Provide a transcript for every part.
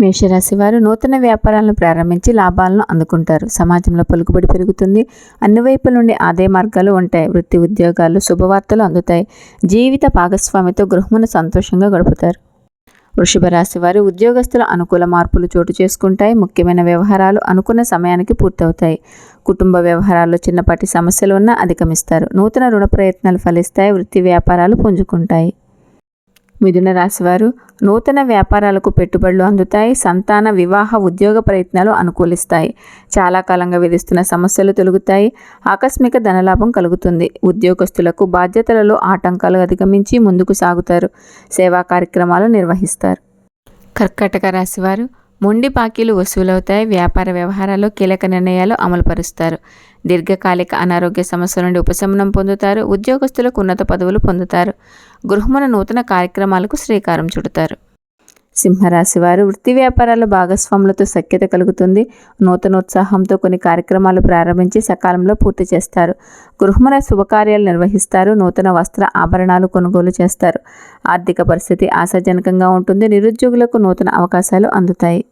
మేషరాశి వారు నూతన వ్యాపారాలను ప్రారంభించి లాభాలను అందుకుంటారు. సమాజంలో పలుకుబడి పెరుగుతుంది. అన్ని వైపుల నుండి ఆదాయ మార్గాలు ఉంటాయి. వృత్తి ఉద్యోగాలు శుభవార్తలు అందుతాయి. జీవిత భాగస్వామితో గృహమును సంతోషంగా గడుపుతారు. వృషభ రాశి వారు ఉద్యోగస్తుల అనుకూల మార్పులు చోటు చేసుకుంటాయి. ముఖ్యమైన వ్యవహారాలు అనుకున్న సమయానికి పూర్తవుతాయి. కుటుంబ వ్యవహారాల్లో చిన్నపాటి సమస్యలు ఉన్నా అధిగమిస్తారు. నూతన రుణ ప్రయత్నాలు ఫలిస్తాయి. వృత్తి వ్యాపారాలు పుంజుకుంటాయి. మిథున రాశివారు నూతన వ్యాపారాలకు పెట్టుబడులు అందుతాయి సంతాన వివాహ ఉద్యోగ ప్రయత్నాలు అనుకూలిస్తాయి. చాలా కాలంగా విధిస్తున్న సమస్యలు తొలగుతాయి. ఆకస్మిక ధనలాభం కలుగుతుంది. ఉద్యోగస్తులకు బాధ్యతలలో ఆటంకాలు అధిగమించి ముందుకు సాగుతారు. సేవా కార్యక్రమాలు నిర్వహిస్తారు. కర్కటక రాశివారు మొండి బాకీలు వసూలవుతాయి. వ్యాపార వ్యవహారాల్లో కీలక నిర్ణయాలు అమలుపరుస్తారు. దీర్ఘకాలిక అనారోగ్య సమస్యల నుండి ఉపశమనం పొందుతారు. ఉద్యోగస్తులకు ఉన్నత పదవులు పొందుతారు. గృహమున నూతన కార్యక్రమాలకు శ్రీకారం చుడతారు. సింహరాశి వారు వృత్తి వ్యాపారాల భాగస్వాములతో సఖ్యత కలుగుతుంది. నూతనోత్సాహంతో కొన్ని కార్యక్రమాలు ప్రారంభించి సకాలంలో పూర్తి చేస్తారు. గృహమున శుభకార్యాలు నిర్వహిస్తారు. నూతన వస్త్ర ఆభరణాలు కొనుగోలు చేస్తారు. ఆర్థిక పరిస్థితి ఆశాజనకంగా ఉంటుంది. నిరుద్యోగులకు నూతన అవకాశాలు అందుతాయి.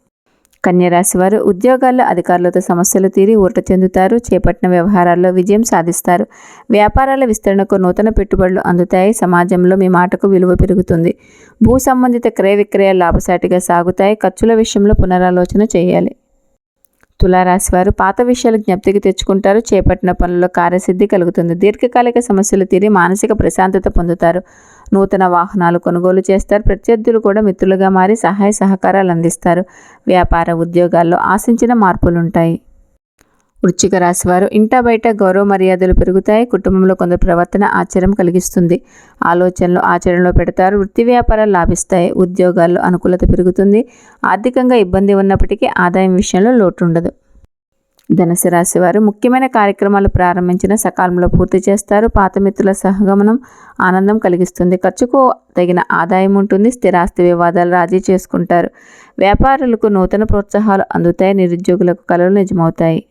కన్యరాశి వారు ఉద్యోగాల్లో అధికారులతో సమస్యలు తీరి ఊరట చెందుతారు చేపట్టిన వ్యవహారాల్లో విజయం సాధిస్తారు. వ్యాపారాల విస్తరణకు నూతన పెట్టుబడులు అందుతాయి. సమాజంలో మీ మాటకు విలువ పెరుగుతుంది. భూ సంబంధిత క్రయ విక్రయాలు లాభసాటిగా సాగుతాయి. ఖర్చుల విషయంలో పునరాలోచన చేయాలి. తులారాశి వారు పాత విషయాలు జ్ఞప్తికి తెచ్చుకుంటారు. చేపట్టిన పనుల్లో కార్యసిద్ధి కలుగుతుంది. దీర్ఘకాలిక సమస్యలు తీరి మానసిక ప్రశాంతత పొందుతారు. నూతన వాహనాలు కొనుగోలు చేస్తారు. ప్రత్యర్థులు కూడా మిత్రులుగా మారి సహాయ సహకారాలు అందిస్తారు. వ్యాపార ఉద్యోగాల్లో ఆశించిన మార్పులుంటాయి. వృచ్చిక రాశివారు ఇంట బయట గౌరవ మర్యాదలు పెరుగుతాయి. కుటుంబంలో కొందరు ప్రవర్తన ఆశ్చర్యం కలిగిస్తుంది. ఆలోచనలు ఆచరణలో పెడతారు. వృత్తి వ్యాపారాలు లాభిస్తాయి. ఉద్యోగాల్లో అనుకూలత పెరుగుతుంది. ఆర్థికంగా ఇబ్బంది ఉన్నప్పటికీ ఆదాయం విషయంలో లోటు ఉండదు ధనుసు రాశి వారు ముఖ్యమైన కార్యక్రమాలు ప్రారంభించిన సకాలంలో పూర్తి చేస్తారు. పాత మిత్రుల సహగమనం ఆనందం కలిగిస్తుంది. ఖర్చుకు తగిన ఆదాయం ఉంటుంది. స్థిరాస్తి వివాదాలు రాజీ చేసుకుంటారు. వ్యాపారులకు నూతన ప్రోత్సాహాలు అందుతాయి. నిరుద్యోగులకు కళలు నిజమవుతాయి.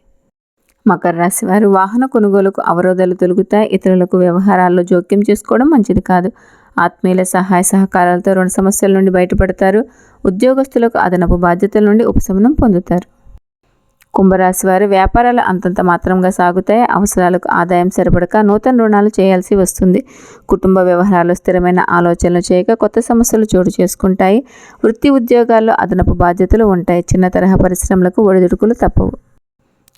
మకర రాశి వారు వాహన కొనుగోలుకు అవరోధాలు తొలుగుతాయి. ఇతరులకు వ్యవహారాల్లో జోక్యం చేసుకోవడం మంచిది కాదు. ఆత్మీయుల సహాయ సహకారాలతో రుణ సమస్యల నుండి బయటపడతారు. ఉద్యోగస్తులకు అదనపు బాధ్యతల నుండి ఉపశమనం పొందుతారు. కుంభరాశి వారు వ్యాపారాలు అంతంత మాత్రంగా సాగుతాయి. అవసరాలకు ఆదాయం సరిపడక నూతన రుణాలు చేయాల్సి వస్తుంది. కుటుంబ వ్యవహారాలు స్థిరమైన ఆలోచనలు చేయక కొత్త సమస్యలు చోటు చేసుకుంటాయి. వృత్తి ఉద్యోగాల్లో అదనపు బాధ్యతలు ఉంటాయి. చిన్న తరహా పరిశ్రమలకు ఒడిదుడుకులు తప్పవు.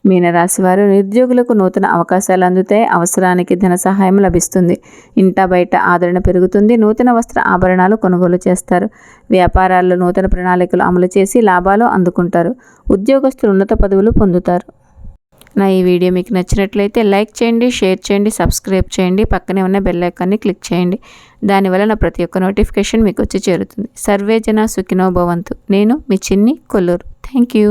మీనరాశి వారు నిరుద్యోగులకు నూతన అవకాశాలు అందుతాయి అవసరానికి ధన సహాయం లభిస్తుంది. ఇంట బయట ఆదరణ పెరుగుతుంది. నూతన వస్త్ర ఆభరణాలు కొనుగోలు చేస్తారు. వ్యాపారాల్లో నూతన ప్రణాళికలు అమలు చేసి లాభాలు అందుకుంటారు. ఉద్యోగస్తులు ఉన్నత పదవులు పొందుతారు. నా ఈ వీడియో మీకు నచ్చినట్లయితే లైక్ చేయండి షేర్ చేయండి సబ్స్క్రైబ్ చేయండి పక్కనే ఉన్న బెల్ ఐకాన్ని క్లిక్ చేయండి. దానివల్ల నా ప్రతి ఒక్క నోటిఫికేషన్ మీకు వచ్చి చేరుతుంది. సర్వేజన సుఖినో భవంతు. నేను మీ చిన్ని కొల్లూరు. Thank you